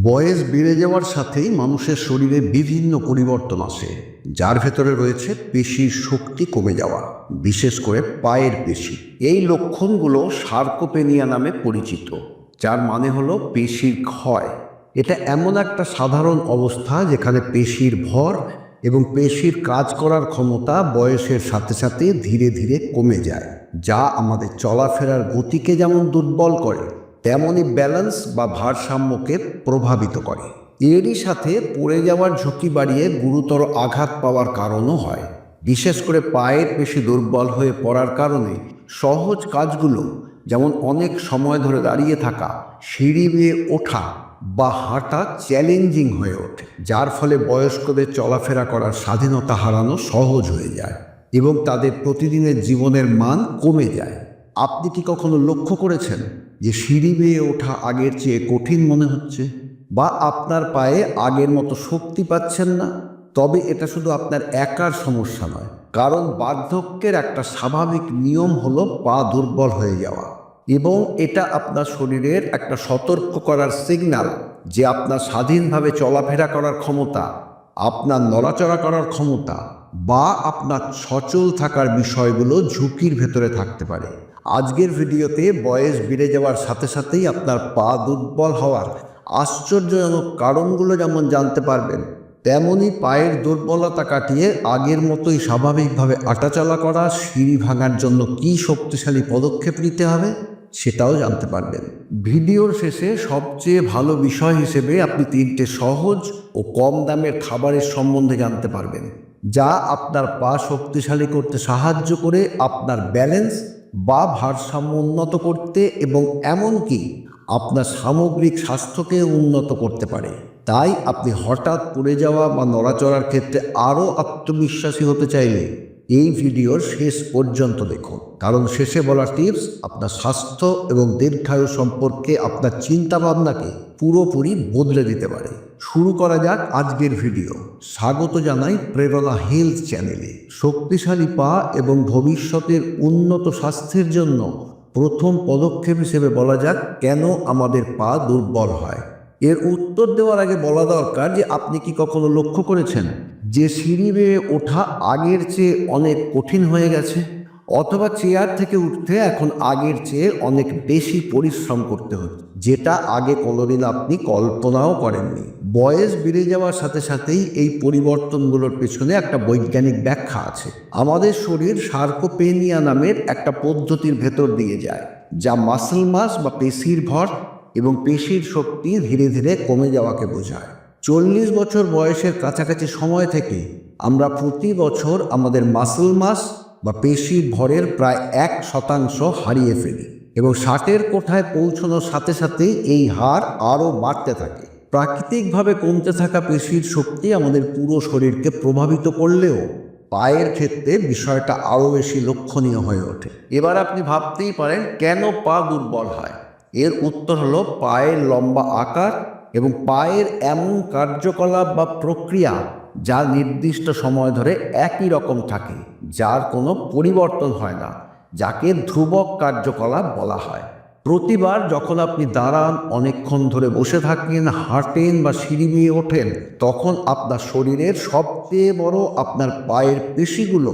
বয়স বেড়ে যাওয়ার সাথেই মানুষের শরীরে বিভিন্ন পরিবর্তন আসে, যার ভেতরে রয়েছে পেশির শক্তি কমে যাওয়া, বিশেষ করে পায়ের পেশি। এই লক্ষণগুলো সার্কোপেনিয়া নামে পরিচিত, যার মানে হলো পেশির ক্ষয়। এটা এমন একটা সাধারণ অবস্থা যেখানে পেশির ভর এবং পেশির কাজ করার ক্ষমতা বয়সের সাথে সাথে ধীরে ধীরে কমে যায়, যা আমাদের চলাফেরার গতিকে যেমন দুর্বল করে তেমনই ব্যালেন্স বা ভারসাম্যকে প্রভাবিত করে। এরই সাথে পড়ে যাওয়ার ঝুঁকি বাড়িয়ে গুরুতর আঘাত পাওয়ার কারণও হয়। বিশেষ করে পায়ের বেশি দুর্বল হয়ে পড়ার কারণে সহজ কাজগুলো, যেমন অনেক সময় ধরে দাঁড়িয়ে থাকা, সিঁড়ি বেয়ে ওঠা বা হাঁটা চ্যালেঞ্জিং হয়ে ওঠে, যার ফলে বয়স্কদের চলাফেরা করার স্বাধীনতা হারানো সহজ হয়ে যায় এবং তাদের প্রতিদিনের জীবনের মান কমে যায়। আপনি কি কখনো লক্ষ্য করেছেন যে সিঁড়ি বেয়ে ওঠা আগের চেয়ে কঠিন মনে হচ্ছে? বা আপনার পায়ে আগের মতো শক্তি পাচ্ছেন না? তবে এটা শুধু আপনার একার সমস্যা নয়, কারণ বার্ধক্যের একটা স্বাভাবিক নিয়ম হলো পা দুর্বল হয়ে যাওয়া। এবং এটা আপনার শরীরের একটা সতর্ক করার সিগন্যাল যে আপনার স্বাধীনভাবে চলাফেরা করার ক্ষমতা, আপনার নড়াচড়া করার ক্ষমতা বা আপনার সচল থাকার বিষয়গুলো ঝুঁকির ভেতরে থাকতে পারে। আজকের ভিডিওতে বয়স বেড়ে যাওয়ার সাথে সাথেই আপনার পা দুর্বল হওয়ার আশ্চর্যজনক কারণগুলো যেমন জানতে পারবেন তেমনই পায়ের দুর্বলতা কাটিয়ে আগের মতোই স্বাভাবিকভাবে আটাচলা করা, সিঁড়ি ভাঙার জন্য কী শক্তিশালী পদক্ষেপ নিতে হবে সেটাও জানতে পারবেন। ভিডিওর শেষে সবচেয়ে ভালো বিষয় হিসেবে আপনি তিনটে সহজ ও কম দামের খাবারের সম্বন্ধে জানতে পারবেন। যা আপনার পা শক্তিশালী করতে সাহায্য করে আপনার ব্যালেন্স বা ভারসাম্য উন্নত করতে এবং এমনকি আপনার সামগ্রিক স্বাস্থ্যকে উন্নত করতে পারে। তাই আপনি হঠাৎ পড়ে যাওয়া বা নড়াচড়ার ক্ষেত্রে আরও আত্মবিশ্বাসী হতে চাইলে এই ভিডিওর শেষ পর্যন্ত দেখুন। কারণ শেষে বলা টিপস আপনার স্বাস্থ্য এবং দীর্ঘায়ু সম্পর্কে আপনার চিন্তাভাবনাকে পুরোপুরি বদলে দিতে পারে। শুরু করা যাক আজকের ভিডিও স্বাগত জানাই প্রেরণা হেলথ চ্যানেলে শক্তিশালী পা এবং ভবিষ্যতের উন্নত স্বাস্থ্যের জন্য প্রথম পদক্ষেপ হিসেবে বলা যাক কেন আমাদের পা দুর্বল হয়। এর উত্তর দেওয়ার আগে বলা দরকার যে আপনি কি কখনো লক্ষ্য করেছেন? যে সিঁড়ি বেয়ে ওঠা আগের চেয়ে অনেক কঠিন হয়ে গেছে, অথবা চেয়ার থেকে উঠতে এখন আগের চেয়ে অনেক বেশি পরিশ্রম করতে হচ্ছে, যেটা আগে কোনোদিন আপনি কল্পনাও করেননি। বয়স বেড়ে যাওয়ার সাথে সাথেই এই পরিবর্তনগুলোর পেছনে একটা বৈজ্ঞানিক ব্যাখ্যা আছে। আমাদের শরীর সার্কোপেনিয়া নামের একটা পদ্ধতির ভেতর দিয়ে যায়, যা মাসল মাস বা পেশির ভর এবং পেশির শক্তি ধীরে ধীরে কমে যাওয়াকে বোঝায়। চল্লিশ বছর বয়সের কাছাকাছি সময় থেকে আমরা প্রতি বছর আমাদের মাসল মাস বা পেশির ভরের প্রায় এক শতাংশ হারিয়ে ফেলি এবং ষাটের কোঠায় পৌঁছানোর সাথে সাথে এই হার আরও বাড়তে থাকে। প্রাকৃতিকভাবে কমতে থাকা পেশির শক্তি আমাদের পুরো শরীরকে প্রভাবিত করলেও পায়ের ক্ষেত্রে বিষয়টা আরও বেশি লক্ষণীয় হয়ে ওঠে। এবার আপনি ভাবতেই পারেন কেন পা দুর্বল হয়? এর উত্তর হলো পায়ের লম্বা আকার এবং পায়ের এমন কার্যকলাপ বা প্রক্রিয়া যা নির্দিষ্ট সময় ধরে একই রকম থাকে, যার কোনো পরিবর্তন হয় না, যাকে ধ্রুবক কার্যকলাপ বলা হয়। প্রতিবার যখন আপনি দাঁড়ান, অনেকক্ষণ ধরে বসে থাকেন, হাঁটেন বা সিঁড়ি বেয়ে ওঠেন, তখন আপনার শরীরের সবচেয়ে বড় আপনার পায়ের পেশিগুলো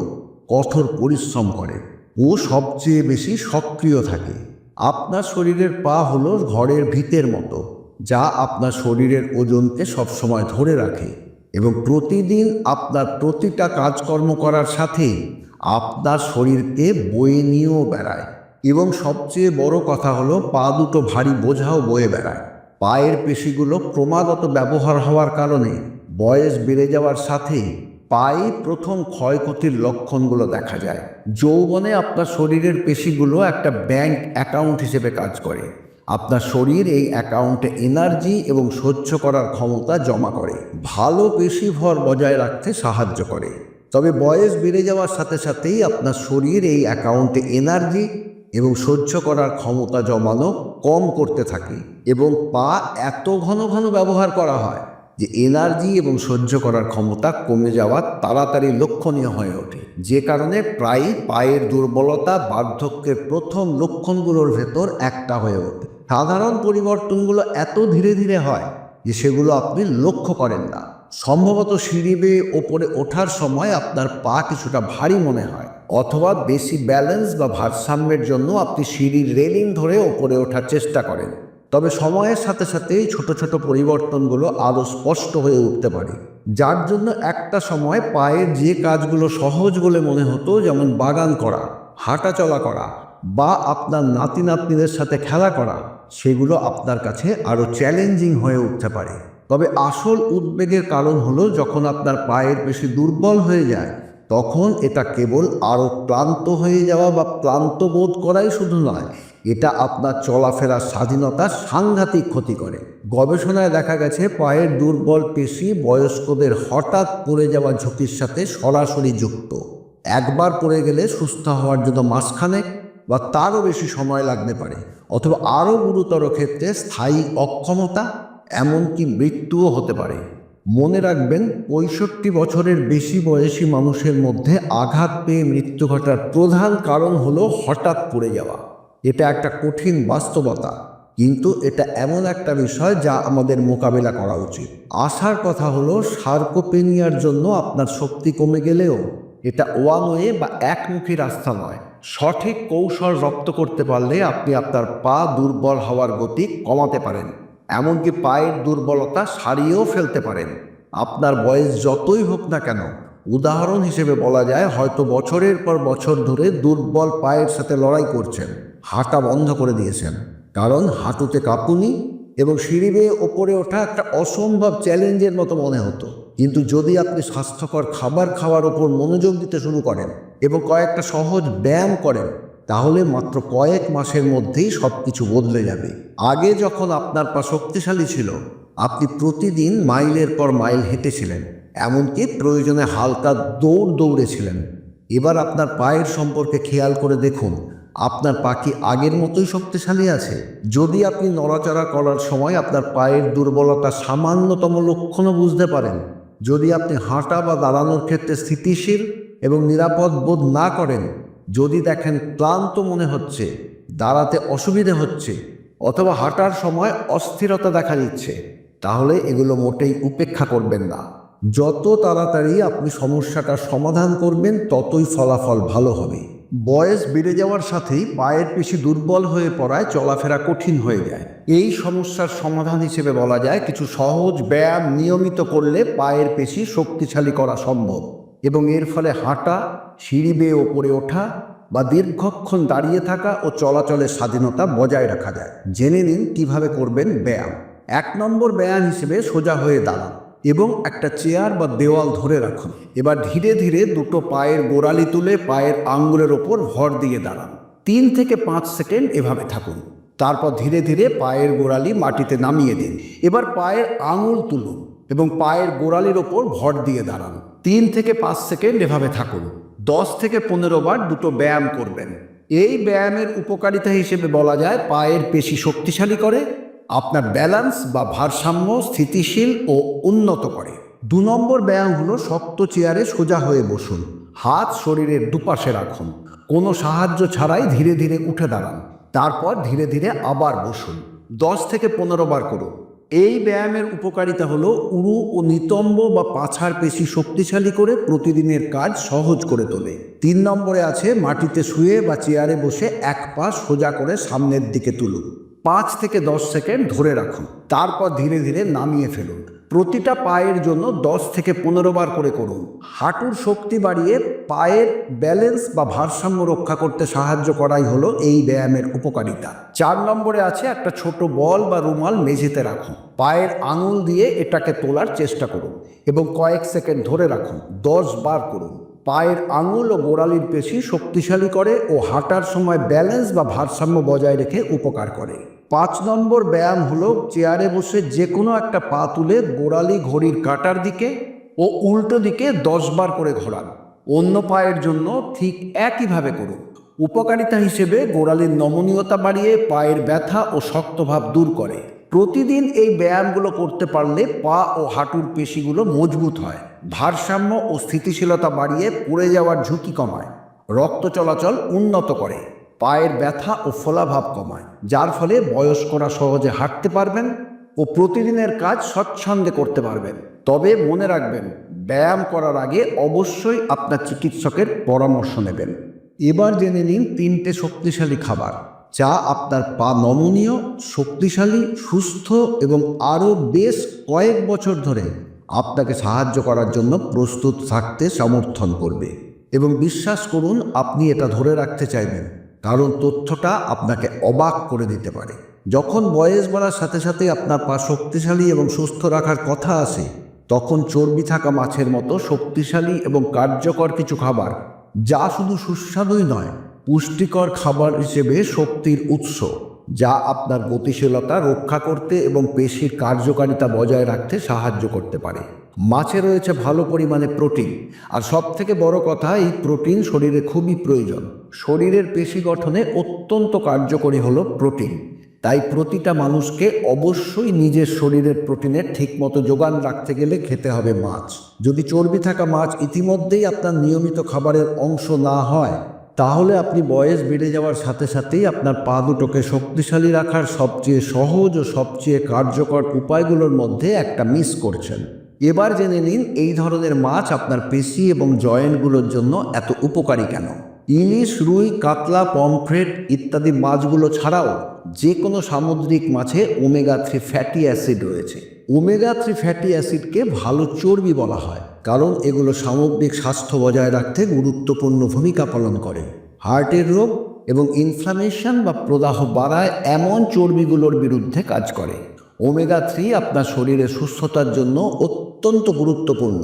কঠোর পরিশ্রম করে ও সবচেয়ে বেশি সক্রিয় থাকে। আপনার শরীরের পা হলো ঘরের ভিতের মতো। যা আপনার শরীরের ওজনকে সবসময় ধরে রাখে এবং প্রতিদিন আপনার প্রতিটা কাজকর্ম করার সাথে আপনার শরীরকে বয়ে নিয়েও বেড়ায়। এবং সবচেয়ে বড় কথা হলো, পা দুটো ভারী বোঝাও বয়ে বেড়ায়। পায়ের পেশিগুলো ক্রমাগত ব্যবহার হওয়ার কারণে বয়স বেড়ে যাওয়ার সাথে পায়ে প্রথম ক্ষয়ক্ষতির লক্ষণগুলো দেখা যায়। যৌবনে আপনার শরীরের পেশিগুলো একটা ব্যাংক অ্যাকাউন্ট হিসেবে কাজ করে। আপনার শরীর এই অ্যাকাউন্টে এনার্জি এবং সহ্য করার ক্ষমতা জমা করে। ভালো পেশি ভর বজায় রাখতে সাহায্য করে। তবে বয়স বেড়ে যাওয়ার সাথে সাথেই আপনার শরীর এই অ্যাকাউন্টে এনার্জি এবং সহ্য করার ক্ষমতা জমানো কম করতে থাকে এবং পা এত ঘন ঘন ব্যবহার করা হয় যে এনার্জি এবং সহ্য করার ক্ষমতা কমে যাওয়া তাড়াতাড়ি লক্ষণীয় হয়ে ওঠে। যে কারণে প্রায়ই পায়ের দুর্বলতা, বার্ধক্যের প্রথম লক্ষণগুলোর ভেতর একটা হয়ে ওঠে। সাধারণ পরিবর্তনগুলো এত ধীরে ধীরে হয় যে সেগুলো আপনি লক্ষ্য করেন না। সম্ভবত সিঁড়ি বেয়ে ওপরে ওঠার সময় আপনার পা কিছুটা ভারী মনে হয়, অথবা বেশি ব্যালেন্স বা ভারসাম্যের জন্য আপনি সিঁড়ির রেলিং ধরে ওপরে ওঠার চেষ্টা করেন। তবে সময়ের সাথে সাথে ছোট ছোট পরিবর্তনগুলো আরও স্পষ্ট হয়ে উঠতে পারে। যার জন্য একটা সময় পায়ের যে কাজগুলো সহজ বলে মনে হতো, যেমন বাগান করা হাঁটা চলা করা, বা আপনার নাতি নাতনিদের সাথে খেলা করা সেগুলো আপনার কাছে আরও চ্যালেঞ্জিং হয়ে উঠতে পারে। তবে আসল উদ্বেগের কারণ হলো যখন আপনার পায়ের বেশি দুর্বল হয়ে যায়, তখন এটা কেবল আরও ক্লান্ত হয়ে যাওয়া বা ক্লান্ত বোধ করাই শুধু নয়, এটা আপনার চলাফেরার স্বাধীনতার সাংঘাতিক ক্ষতি করে। গবেষণায় দেখা গেছে, পায়ের দুর্বল পেশি বয়স্কদের হঠাৎ পড়ে যাওয়া ঝুঁকির সাথে সরাসরি যুক্ত। একবার পড়ে গেলে সুস্থ হওয়ার জন্য মাসখানেক বা তারও বেশি সময় লাগতে পারে। অথবা আরও গুরুতর ক্ষেত্রে স্থায়ী অক্ষমতা, এমনকি মৃত্যুও হতে পারে। মনে রাখবেন, পঁয়ষট্টি বছরের বেশি বয়সী মানুষের মধ্যে আঘাত পেয়ে মৃত্যু ঘটার প্রধান কারণ হলো হঠাৎ পড়ে যাওয়া। এটা একটা কঠিন বাস্তবতা, কিন্তু এটা এমন একটা বিষয় যা আমাদের মোকাবেলা করা উচিত। আসার কথা হলো, সার্কোপেনিয়ার জন্য আপনার শক্তি কমে গেলেও এটা ওয়ান ওয়ে বা একমুখী রাস্তা নয়। সঠিক কৌশল রপ্ত করতে পারলে আপনি আপনার পা দুর্বল হওয়ার গতি কমাতে পারেন। এমনকি পায়ের দুর্বলতা সারিয়েও ফেলতে পারেন। আপনার বয়স যতই হোক না কেন, উদাহরণ হিসেবে বলা যায় হয়তো বছরের পর বছর ধরে দুর্বল পায়ের সাথে লড়াই করছেন, হাঁটা বন্ধ করে দিয়েছেন। কারণ হাঁটুতে কাঁপুনি এবং সিঁড়ি বেয়ে ওপরে ওঠা একটা অসম্ভব চ্যালেঞ্জের মতো মনে হতো। কিন্তু যদি আপনি স্বাস্থ্যকর খাবার খাওয়ার ওপর মনোযোগ দিতে শুরু করেন এবং কয়েকটা সহজ ব্যায়াম করেন, তাহলে মাত্র কয়েক মাসের মধ্যেই সব কিছু বদলে যাবে। আগে যখন আপনার পা শক্তিশালী ছিল, আপনি প্রতিদিন মাইলের পর মাইল হেঁটেছিলেন, এমনকি প্রয়োজনে হালকা দৌড় দৌড়েছিলেন। এবার আপনার পায়ের সম্পর্কে খেয়াল করে দেখুন, আপনার পা কি আগের মতোই শক্তিশালী আছে? যদি আপনি নড়াচড়া করার সময় আপনার পায়ের দুর্বলতা সামান্যতম লক্ষণও বুঝতে পারেন যদি আপনি হাঁটা বা দাঁড়ানোর ক্ষেত্রে স্থিতিশীল এবং নিরাপদ বোধ না করেন, যদি দেখেন ক্লান্ত মনে হচ্ছে, দাঁড়াতে অসুবিধে হচ্ছে, অথবা হাঁটার সময় অস্থিরতা দেখা দিচ্ছে, তাহলে এগুলো মোটেই উপেক্ষা করবেন না। যত তাড়াতাড়ি আপনি সমস্যাটার সমাধান করবেন, ততই ফলাফল ভালো হবে। বয়স বেড়ে যাওয়ার সাথেই পায়ের পেশি দুর্বল হয়ে পড়ায় চলাফেরা কঠিন হয়ে যায়। এই সমস্যার সমাধান হিসেবে বলা যায় কিছু সহজ ব্যায়াম নিয়মিত করলে পায়ের পেশি শক্তিশালী করা সম্ভব এবং এর ফলে হাঁটা, সিঁড়ি বেয়ে ওপরে ওঠা বা দীর্ঘক্ষণ দাঁড়িয়ে থাকা ও চলাচলের স্বাধীনতা বজায় রাখা যায়। জেনে নিন কীভাবে করবেন ব্যায়াম। এক নম্বর ব্যায়াম হিসেবে সোজা হয়ে দাঁড়ান। এবং একটা চেয়ার বা দেওয়াল ধরে রাখুন। এবার ধীরে ধীরে দুটো পায়ের গোড়ালি তুলে পায়ের আঙ্গুলের ওপর ভর দিয়ে দাঁড়ান। তিন থেকে পাঁচ সেকেন্ড এভাবে থাকুন। তারপর ধীরে ধীরে পায়ের গোড়ালি মাটিতে নামিয়ে দিন। এবার পায়ের আঙুল তুলুন এবং পায়ের গোড়ালির ওপর ভর দিয়ে দাঁড়ান। তিন থেকে পাঁচ সেকেন্ড এভাবে থাকুন। দশ থেকে পনেরো বার দুটো ব্যায়াম করবেন। এই ব্যায়ামের উপকারিতা হিসেবে বলা যায় পায়ের পেশি শক্তিশালী করে আপনার ব্যালেন্স বা ভারসাম্য স্থিতিশীল ও উন্নত করে। দু নম্বর ব্যায়াম হলো শক্ত চেয়ারে সোজা হয়ে বসুন। হাত শরীরের দুপাশে রাখুন। কোনো সাহায্য ছাড়াই ধীরে ধীরে উঠে দাঁড়ান। তারপর ধীরে ধীরে আবার বসুন। দশ থেকে পনেরো বার করুন। এই ব্যায়ামের উপকারিতা হলো উরু ও নিতম্ব বা পাছার পেশি শক্তিশালী করে প্রতিদিনের কাজ সহজ করে তোলে। তিন নম্বরে আছে মাটিতে শুয়ে বা চেয়ারে বসে এক পা সোজা করে সামনের দিকে তুলুন। পাঁচ থেকে দশ সেকেন্ড ধরে রাখুন। তারপর ধীরে ধীরে নামিয়ে ফেলুন। প্রতিটা পায়ের জন্য দশ থেকে পনেরো বার করে করুন। হাঁটুর শক্তি বাড়িয়ে পায়ের ব্যালেন্স বা ভারসাম্য রক্ষা করতে সাহায্য করাই হলো এই ব্যায়ামের উপকারিতা। চার নম্বরে আছে একটা ছোট বল বা রুমাল মেঝেতে রাখুন। পায়ের আঙুল দিয়ে এটাকে তোলার চেষ্টা করুন এবং কয়েক সেকেন্ড ধরে রাখুন। দশ বার করুন। পায়ের আঙুল ও গোড়ালির পেশি শক্তিশালী করে ও হাঁটার সময় ব্যালেন্স বা ভারসাম্য বজায় রেখে উপকার করে। পাঁচ নম্বর ব্যায়াম হলো চেয়ারে বসে যে কোনো একটা পা তুলে গোড়ালি ঘড়ির কাটার দিকে ও উল্টো দিকে দশ বার করে ঘোরান। অন্য পায়ের জন্য ঠিক একইভাবে করুন। উপকারিতা হিসেবে গোড়ালির নমনীয়তা বাড়িয়ে পায়ের ব্যথা ও শক্তভাব দূর করে। প্রতিদিন এই ব্যায়ামগুলো করতে পারলে পা ও হাঁটুর পেশিগুলো মজবুত হয়। ভারসাম্য ও স্থিতিশীলতা বাড়িয়ে পড়ে যাওয়ার ঝুঁকি কমায়। রক্ত চলাচল উন্নত করে। পায়ের ব্যথা ও ফোলাভাব কমায়, যার ফলে বয়স্করা সহজে হাঁটতে পারবেন ও প্রতিদিনের কাজ স্বচ্ছন্দে করতে পারবেন। তবে মনে রাখবেন, ব্যায়াম করার আগে অবশ্যই আপনার চিকিৎসকের পরামর্শ নেবেন। এবার জেনে নিন তিনটে শক্তিশালী খাবার, যা আপনার পা নমনীয়, শক্তিশালী, সুস্থ এবং আরও বেশ কয়েক বছর ধরে আপনাকে সাহায্য করার জন্য প্রস্তুত থাকতে সমর্থন করবে। এবং বিশ্বাস করুন, আপনি এটা ধরে রাখতে চাইবেন। কারণ তথ্যটা আপনাকে অবাক করে দিতে পারে। যখন বয়স বাড়ার সাথে সাথে আপনার পা শক্তিশালী এবং সুস্থ রাখার কথা আসে, তখন চর্বি থাকা মাছের মতো শক্তিশালী এবং কার্যকর কিছু খাবার, যা শুধু সুস্বাদুই নয়, পুষ্টিকর খাবার হিসেবে শক্তির উৎস, যা আপনার গতিশীলতা রক্ষা করতে এবং পেশির কার্যকারিতা বজায় রাখতে সাহায্য করতে পারে। মাছে রয়েছে ভালো পরিমাণে প্রোটিন, আর সব থেকে বড় কথা, এই প্রোটিন শরীরে খুবই প্রয়োজন। শরীরের পেশি গঠনে অত্যন্ত কার্যকরী হলো প্রোটিন। তাই প্রতিটা মানুষকে অবশ্যই নিজের শরীরের প্রোটিনের ঠিকমতো যোগান রাখতে গেলে খেতে হবে মাছ। যদি চর্বি থাকা মাছ ইতিমধ্যেই আপনার নিয়মিত খাবারের অংশ না হয়, তাহলে আপনি বয়স বেড়ে যাওয়ার সাথে সাথেই আপনার পা দুটোকে শক্তিশালী রাখার সবচেয়ে সহজ ও সবচেয়ে কার্যকর উপায়গুলোর মধ্যে একটা মিস করছেন। এবার জেনে নিন এই ধরনের মাছ আপনার পেশি এবং জয়েন্টগুলোর জন্য এত উপকারী কেন। ইলিশ, রুই, কাতলা, পমফ্রেট ইত্যাদি মাছগুলো ছাড়াও যে কোনো সামুদ্রিক মাছে ওমেগা থ্রি ফ্যাটি অ্যাসিড রয়েছে। ওমেগা থ্রি ফ্যাটি অ্যাসিডকে ভালো চর্বি বলা হয়, কারণ এগুলো সামগ্রিক স্বাস্থ্য বজায় রাখতে গুরুত্বপূর্ণ ভূমিকা পালন করে। হার্টের রোগ এবং ইনফ্লামেশন বা প্রদাহ বাড়ায় এমন চর্বিগুলোর বিরুদ্ধে কাজ করে। ওমেগা থ্রি আপনার শরীরে সুস্থতার জন্য অত্যন্ত গুরুত্বপূর্ণ।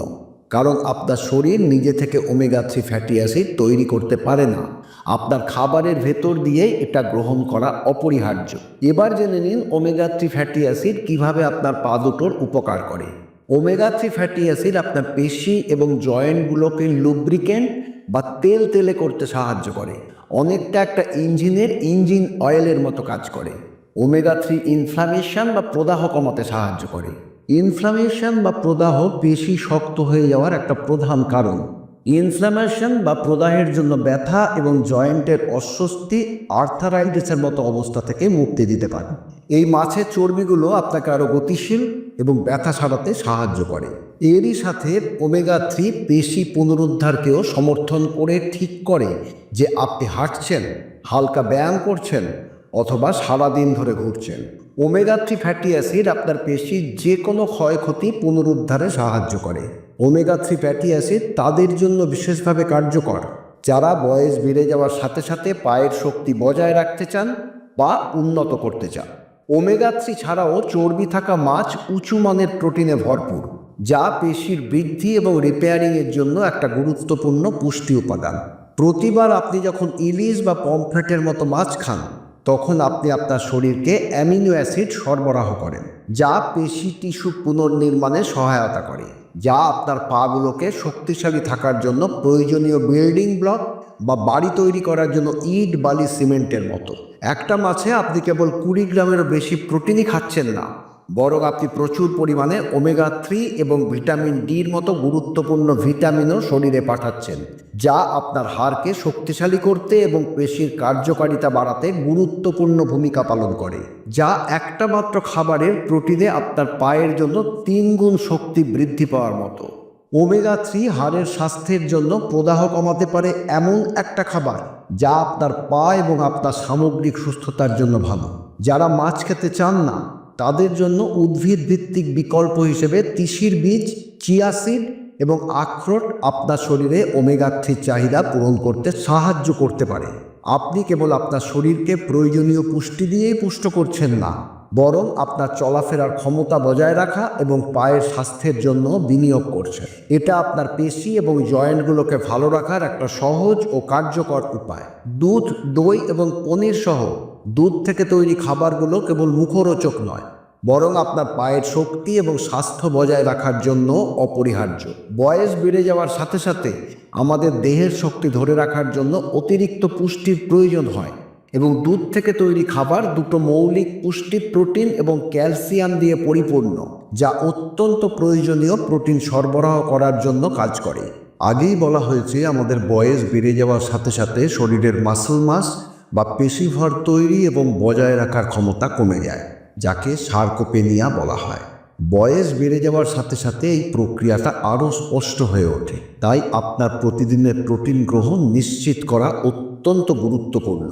কারণ আপনার শরীর নিজে থেকে ওমেগা থ্রি ফ্যাটি অ্যাসিড তৈরি করতে পারে না। আপনার খাবারের ভেতর দিয়ে এটা গ্রহণ করা অপরিহার্য। এবার জেনে নিন ওমেগা থ্রি ফ্যাটি অ্যাসিড কীভাবে আপনার পা দুটোর উপকার করে। ওমেগা থ্রি ফ্যাটি অ্যাসিড আপনার পেশি এবং জয়েন্টগুলোকে লুব্রিকেন্ট বা তেল তেলে করতে সাহায্য করে। অনেকটা একটা ইঞ্জিনের ইঞ্জিন অয়েলের মতো কাজ করে। ওমেগা থ্রি ইনফ্লামেশন বা প্রদাহ কমাতে সাহায্য করে। ইনফ্লামেশন বা প্রদাহ পেশি শক্ত হয়ে যাওয়ার একটা প্রধান কারণ। ইনফ্লামেশন বা প্রদাহের জন্য ব্যথা এবং জয়েন্টের অস্বস্তি আর্থারাইটিসের মতো অবস্থা থেকে মুক্তি দিতে পারে। এই মাছের চর্বিগুলো আপনাকে আরও গতিশীল এবং ব্যথা সারাতে সাহায্য করে। এরই সাথে ওমেগা থ্রি পেশি পুনরুদ্ধারকেও সমর্থন করে ঠিক করে যে আপনি হাঁটছেন, হালকা ব্যায়াম করছেন অথবা সারাদিন ধরে ঘুরছেন। ওমেগা থ্রি ফ্যাটি অ্যাসিড আপনার পেশির যে কোনো ক্ষয়ক্ষতি পুনরুদ্ধারে সাহায্য করে। ওমেগা থ্রি ফ্যাটি অ্যাসিড তাদের জন্য বিশেষভাবে কার্যকর। যারা বয়স বেড়ে যাওয়ার সাথে সাথে পায়ের শক্তি বজায় রাখতে চান বা উন্নত করতে চান। ওমেগা থ্রি ছাড়াও চর্বি থাকা মাছ উঁচু মানের প্রোটিনে ভরপুর, যা পেশির বৃদ্ধি এবং রিপেয়ারিংয়ের জন্য একটা গুরুত্বপূর্ণ পুষ্টি উপাদান। প্রতিবার আপনি যখন ইলিশ বা পমফ্রেটের মতো মাছ খান তখন আপনি আপনার শরীরকে অ্যামিনো অ্যাসিড সরবরাহ করেন, যা পেশি টিস্যু পুনর্নির্মাণে সহায়তা করে, যা আপনার পাগুলোকে শক্তিশালী থাকার জন্য প্রয়োজনীয় বিল্ডিং ব্লক বা বাড়ি তৈরি করার জন্য ইট, বালি, সিমেন্টের মতো। একটা মাছে আপনি কেবল কুড়ি গ্রামেরও বেশি প্রোটিনই খাচ্ছেন না। বরং আপনি প্রচুর পরিমাণে ওমেগা থ্রি এবং ভিটামিন ডির মতো গুরুত্বপূর্ণ ভিটামিনও শরীরে পাঠাচ্ছেন, যা আপনার হাড়কে শক্তিশালী করতে এবং পেশির কার্যকারিতা বাড়াতে গুরুত্বপূর্ণ ভূমিকা পালন করে, যা একটা মাত্র খাবারের প্রোটিনে আপনার পায়ের জন্য তিন গুণ শক্তি বৃদ্ধি পাওয়ার মতো। ওমেগা থ্রি হাড়ের স্বাস্থ্যের জন্য প্রদাহ কমাতে পারে এমন একটা খাবার, যা আপনার পা এবং আপনার সামগ্রিক সুস্থতার জন্য ভালো, যারা মাছ খেতে চান না তাদের জন্য উদ্ভিদ ভিত্তিক বিকল্প হিসেবে তিসির বীজ চিয়াসিড এবং আখরোট আপনার শরীরে ওমেগা চাহিদা পূরণ করতে সাহায্য করতে পারে। আপনি কেবল আপনার শরীরকে প্রয়োজনীয় পুষ্টি দিয়েই পুষ্ট করছেন না, বরং আপনার চলাফেরার ক্ষমতা বজায় রাখা এবং পায়ের স্বাস্থ্যের জন্য বিনিয়োগ করছেন। এটা আপনার পেশি এবং জয়েন্টগুলোকে ভালো রাখার একটা সহজ ও কার্যকর উপায়। দুধ, দই এবং পনির সহ দুধ থেকে তৈরি খাবারগুলো কেবল মুখরোচক নয়, বরং আপনার পায়ের শক্তি এবং স্বাস্থ্য বজায় রাখার জন্য অপরিহার্য। বয়স বেড়ে যাওয়ার সাথে সাথে আমাদের দেহের শক্তি ধরে রাখার জন্য অতিরিক্ত পুষ্টির প্রয়োজন হয় এবং দুধ থেকে তৈরি খাবার দুটো মৌলিক পুষ্টি প্রোটিন এবং ক্যালসিয়াম দিয়ে পরিপূর্ণ, যা অত্যন্ত প্রয়োজনীয় প্রোটিন সরবরাহ করার জন্য কাজ করে। আগেই বলা হয়েছে আমাদের বয়স বেড়ে যাওয়ার সাথে সাথে শরীরের মাসল মাস বা পেশিভর তৈরি এবং বজায় রাখার ক্ষমতা কমে যায়, যাকে সার্কোপেনিয়া বলা হয়। বয়স বেড়ে যাওয়ার সাথে সাথে এই প্রক্রিয়াটা আরও স্পষ্ট হয়ে ওঠে। তাই আপনার প্রতিদিনের প্রোটিন গ্রহণ নিশ্চিত করা অত্যন্ত গুরুত্বপূর্ণ।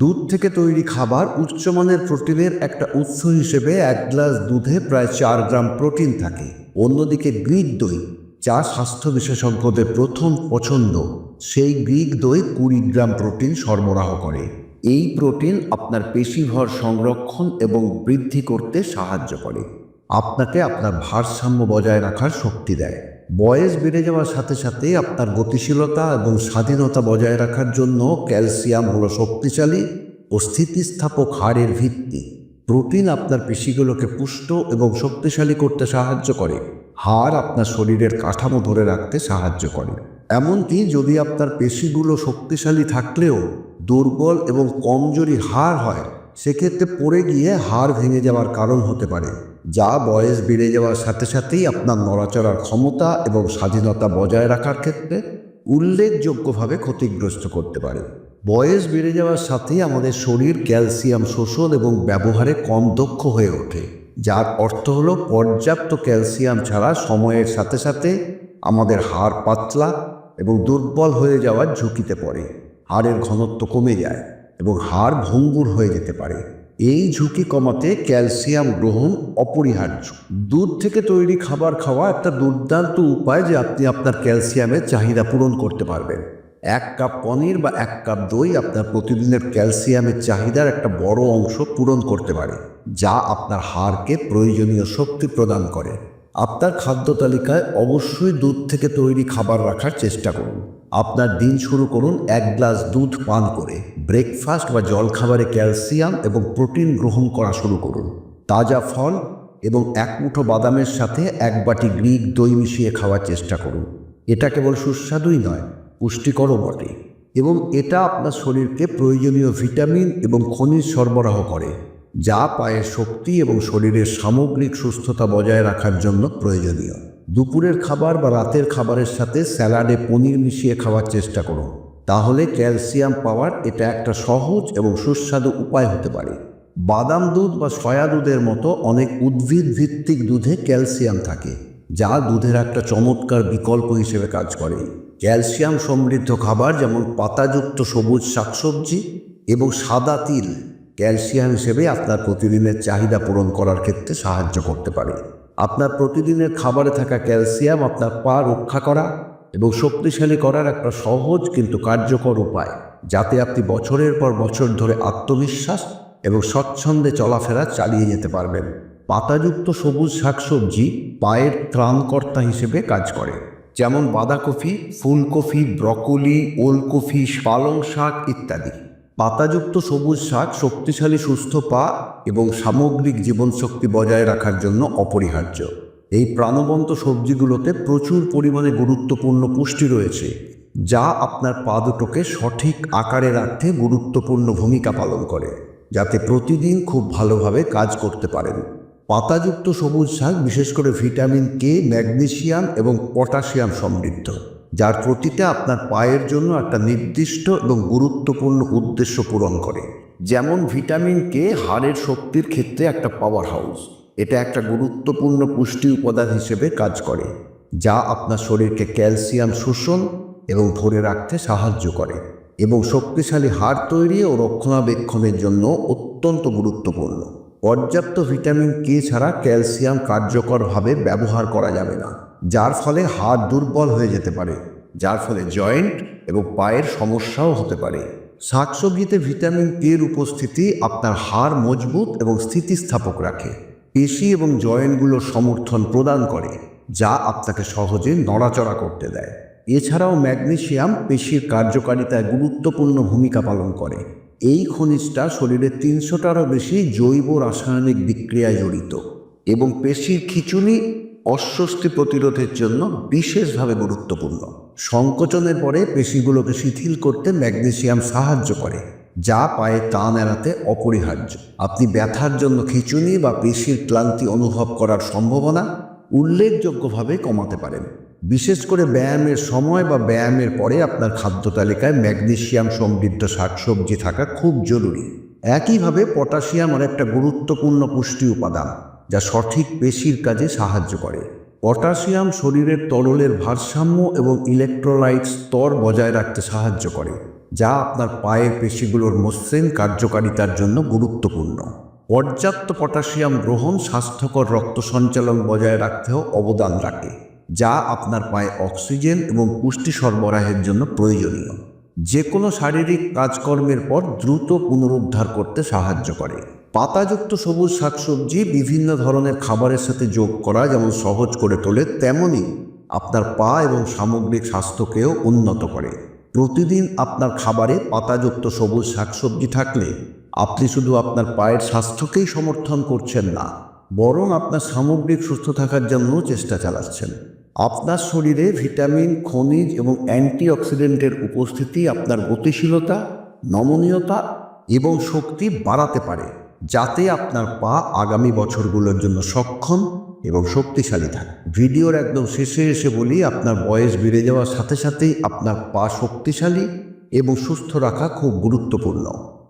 দুধ থেকে তৈরি খাবার উচ্চমানের প্রোটিনের একটা উৎস হিসেবে এক গ্লাস দুধে প্রায় চার গ্রাম প্রোটিন থাকে। অন্যদিকে গ্রিক দই যা স্বাস্থ্য বিশেষজ্ঞদের প্রথম পছন্দ, সেই গ্রিক দই কুড়ি গ্রাম প্রোটিন সরবরাহ করে। এই প্রোটিন আপনার পেশিভর সংরক্ষণ এবং বৃদ্ধি করতে সাহায্য করে। আপনাকে আপনার ভারসাম্য বজায় রাখার শক্তি দেয়। বয়স বেড়ে যাওয়ার সাথে সাথে আপনার গতিশীলতা এবং স্বাধীনতা বজায় রাখার জন্য ক্যালসিয়াম হলো শক্তিশালী ও স্থিতিস্থাপক হাড়ের ভিত্তি। প্রোটিন আপনার পেশিগুলোকে পুষ্ট এবং শক্তিশালী করতে সাহায্য করে। হাড় আপনার শরীরের কাঠামো ধরে রাখতে সাহায্য করে। এমনকি যদি আপনার পেশিগুলো শক্তিশালী থাকলেও দুর্বল এবং কমজোরি হাড় হয়, সেক্ষেত্রে পড়ে গিয়ে হাড় ভেঙে যাওয়ার কারণ হতে পারে, যা বয়স বেড়ে যাওয়ার সাথে সাথেই আপনার নড়াচড়ার ক্ষমতা এবং স্বাধীনতা বজায় রাখার ক্ষেত্রে উল্লেখযোগ্যভাবে ক্ষতিগ্রস্ত করতে পারে। বয়স বেড়ে যাওয়ার সাথেই আমাদের শরীর ক্যালসিয়াম শোষণ এবং ব্যবহারে কম দক্ষ হয়ে ওঠে। যার অর্থ হলো পর্যাপ্ত ক্যালসিয়াম ছাড়া সময়ের সাথে সাথে আমাদের হাড় পাতলা এবং দুর্বল হয়ে যাওয়ার ঝুঁকিতে পড়ে। হাড়ের ঘনত্ব কমে যায় এবং হাড় ভঙ্গুর হয়ে যেতে পারে। এই ঝুঁকি কমাতে ক্যালসিয়াম গ্রহণ অপরিহার্য। দুধ থেকে তৈরি খাবার খাওয়া একটা দুর্দান্ত উপায় যে আপনি আপনার ক্যালসিয়ামের চাহিদা পূরণ করতে পারবেন। এক কাপ পনির বা এক কাপ দই আপনার প্রতিদিনের ক্যালসিয়ামের চাহিদার একটা বড় অংশ পূরণ করতে পারে। যা আপনার হাড়কে প্রয়োজনীয় শক্তি প্রদান করে। আপনার খাদ্য তালিকায় অবশ্যই দুধ থেকে তৈরি খাবার রাখার চেষ্টা করুন। আপনার দিন শুরু করুন এক গ্লাস দুধ পান করে। ব্রেকফাস্ট বা জলখাবারে ক্যালসিয়াম এবং প্রোটিন গ্রহণ করা শুরু করুন। তাজা ফল এবং এক মুঠো বাদামের সাথে এক বাটি গ্রিক দই মিশিয়ে খাওয়ার চেষ্টা করুন। এটা কেবল সুস্বাদুই নয়, পুষ্টিকরও বটে। এবং এটা আপনার শরীরকে প্রয়োজনীয় ভিটামিন এবং খনিজ সরবরাহ করে। যা পায়ের শক্তি এবং শরীরের সামগ্রিক সুস্থতা বজায় রাখার জন্য প্রয়োজনীয়। দুপুরের খাবার বা রাতের খাবারের সাথে স্যালাডে পনির মিশিয়ে খাওয়ার চেষ্টা করুন। তাহলে ক্যালসিয়াম পাওয়ার এটা একটা সহজ এবং সুস্বাদু উপায় হতে পারে। বাদাম দুধ বা সয়া দুধের মতো অনেক উদ্ভিদ ভিত্তিক দুধে ক্যালসিয়াম থাকে, যা দুধের একটা চমৎকার বিকল্প হিসেবে কাজ করে। ক্যালসিয়াম সমৃদ্ধ খাবার যেমন পাতাযুক্ত সবুজ শাকসবজি এবং সাদা তিল ক্যালসিয়াম হিসেবে আপনার প্রতিদিনের চাহিদা পূরণ করার ক্ষেত্রে সাহায্য করতে পারে। আপনার প্রতিদিনের খাবারে থাকা ক্যালসিয়াম আপনার পা রক্ষা করা এবং শক্তিশালী করার একটা সহজ কিন্তু কার্যকর উপায়, যাতে আপনি বছরের পর বছর ধরে আত্মবিশ্বাস এবং স্বচ্ছন্দে চলাফেরা চালিয়ে যেতে পারবেন। পাতাযুক্ত সবুজ শাকসবজি পায়ের ত্রাণকর্তা হিসেবে কাজ করে, যেমন বাঁধাকপি, ফুলকপি, ব্রকলি, ওলকপি, পালং শাক ইত্যাদি। পাতাযুক্ত সবুজ শাক শক্তিশালী, সুস্থ পা এবং সামগ্রিক জীবনশক্তি বজায় রাখার জন্য অপরিহার্য। এই প্রাণবন্ত সবজিগুলোতে প্রচুর পরিমাণে গুরুত্বপূর্ণ পুষ্টি রয়েছে, যা আপনার পা দুটোকে সঠিক আকারে রাখতে গুরুত্বপূর্ণ ভূমিকা পালন করে, যাতে প্রতিদিন খুব ভালোভাবে কাজ করতে পারেন। পাতাযুক্ত সবুজ শাক, বিশেষ করে ভিটামিন কে ম্যাগনেশিয়াম এবং পটাশিয়াম সমৃদ্ধ। যার প্রতিটা আপনার পায়ের জন্য একটা নির্দিষ্ট এবং গুরুত্বপূর্ণ উদ্দেশ্য পূরণ করে। যেমন ভিটামিন কে হাড়ের শক্তির ক্ষেত্রে একটা পাওয়ার হাউস এটা একটা গুরুত্বপূর্ণ পুষ্টি উপাদান হিসেবে কাজ করে, যা আপনার শরীরকে ক্যালসিয়াম শোষণ এবং ধরে রাখতে সাহায্য করে এবং শক্তিশালী হাড় তৈরি ও রক্ষণাবেক্ষণের জন্য অত্যন্ত গুরুত্বপূর্ণ। পর্যাপ্ত ভিটামিন কে ছাড়া ক্যালসিয়াম কার্যকরভাবে ব্যবহার করা যাবে না। যার ফলে হাড় দুর্বল হয়ে যেতে পারে, যার ফলে জয়েন্ট এবং পায়ের সমস্যাও হতে পারে। শাকসবজিতে ভিটামিন এর উপস্থিতি আপনার হাড় মজবুত এবং স্থিতিস্থাপক রাখে। পেশি এবং জয়েন্টগুলো সমর্থন প্রদান করে, যা আপনাকে সহজে নড়াচড়া করতে দেয়। এছাড়াও ম্যাগনেসিয়াম পেশির কার্যকারিতায় গুরুত্বপূর্ণ ভূমিকা পালন করে। এই খনিজটা শরীরে তিনশোটারও বেশি জৈব রাসায়নিক বিক্রিয়ায় জড়িত এবং পেশির খিচুনি অস্বস্তি প্রতিরোধের জন্য বিশেষভাবে গুরুত্বপূর্ণ। সংকোচনের পরে পেশিগুলোকে শিথিল করতে ম্যাগনেসিয়াম সাহায্য করে, যা পায়ে টান এড়াতে অপরিহার্য। আপনি ব্যথার জন্য খিচুনি বা পেশির ক্লান্তি অনুভব করার সম্ভাবনা উল্লেখযোগ্যভাবে কমাতে পারেন। বিশেষ করে ব্যায়ামের সময় বা ব্যায়ামের পরে আপনার খাদ্য তালিকায় ম্যাগনেসিয়াম সমৃদ্ধ শাকসবজি থাকা খুব জরুরি। একইভাবে পটাশিয়াম আর একটা গুরুত্বপূর্ণ পুষ্টি উপাদান। যা সঠিক পেশির কাজে সাহায্য করে। পটাশিয়াম শরীরের তরলের ভারসাম্য এবং ইলেকট্রোলাইট স্তর বজায় রাখতে সাহায্য করে, যা আপনার পায়ের পেশিগুলোর মসৃণ কার্যকারিতার জন্য গুরুত্বপূর্ণ। পর্যাপ্ত পটাশিয়াম গ্রহণ স্বাস্থ্যকর রক্ত সঞ্চালন বজায় রাখতেও অবদান রাখে, যা আপনার পায়ে অক্সিজেন এবং পুষ্টি সরবরাহের জন্য প্রয়োজনীয়। যে কোনো শারীরিক কাজকর্মের পর দ্রুত পুনরুদ্ধার করতে সাহায্য করে। পাতাযুক্ত সবুজ শাকসবজি বিভিন্ন ধরনের খাবারের সাথে যোগ করা যেমন সহজ করে তোলে তেমনই আপনার পা এবং সামগ্রিক স্বাস্থ্যকেও উন্নত করে। প্রতিদিন আপনার খাবারে পাতাযুক্ত সবুজ শাকসবজি থাকলে আপনি শুধু আপনার পায়ের স্বাস্থ্যকেই সমর্থন করছেন না, বরং আপনার সামগ্রিক সুস্থ থাকার জন্য চেষ্টা চালাচ্ছেন। আপনার শরীরে ভিটামিন, খনিজ এবং অ্যান্টিঅক্সিডেন্টের উপস্থিতি আপনার গতিশীলতা, নমনীয়তা এবং শক্তি বাড়াতে পারে। যাতে আপনার পা আগামী বছরগুলোর জন্য সক্ষম এবং শক্তিশালী থাকে। ভিডিওর একদম শেষে এসে বলি, আপনার বয়স বেড়ে যাওয়ার সাথে সাথেই আপনার পা শক্তিশালী এবং সুস্থ রাখা খুব গুরুত্বপূর্ণ।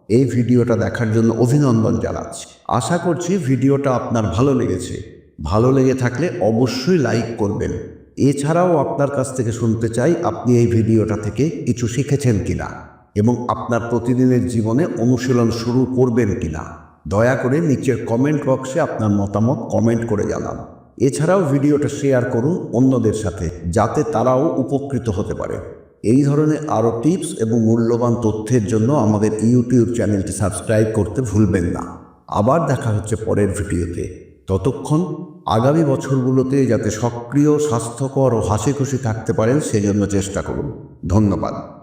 এই ভিডিওটা দেখার জন্য অভিনন্দন জানাচ্ছি। আশা করছি ভিডিওটা আপনার ভালো লেগেছে। ভালো লেগে থাকলে অবশ্যই লাইক করবেন। এছাড়াও আপনার কাছ থেকে শুনতে চাই, আপনি এই ভিডিওটা থেকে কিছু শিখেছেন কিনা এবং আপনার প্রতিদিনের জীবনে অনুশীলন শুরু করবেন কিনা। দয়া করে নিচের কমেন্ট বক্সে আপনার মতামত কমেন্ট করে জানান। এছাড়াও ভিডিওটা শেয়ার করুন অন্যদের সাথে, যাতে তারাও উপকৃত হতে পারে। এই ধরনের আরও টিপস এবং মূল্যবান তথ্যের জন্য আমাদের ইউটিউব চ্যানেলটি সাবস্ক্রাইব করতে ভুলবেন না। আবার দেখা হচ্ছে পরের ভিডিওতে। ততক্ষণ আগামী বছরগুলোতে যাতে সক্রিয়, স্বাস্থ্যকর ও হাসি খুশি থাকতে পারেন, সেজন্য চেষ্টা করুন। ধন্যবাদ।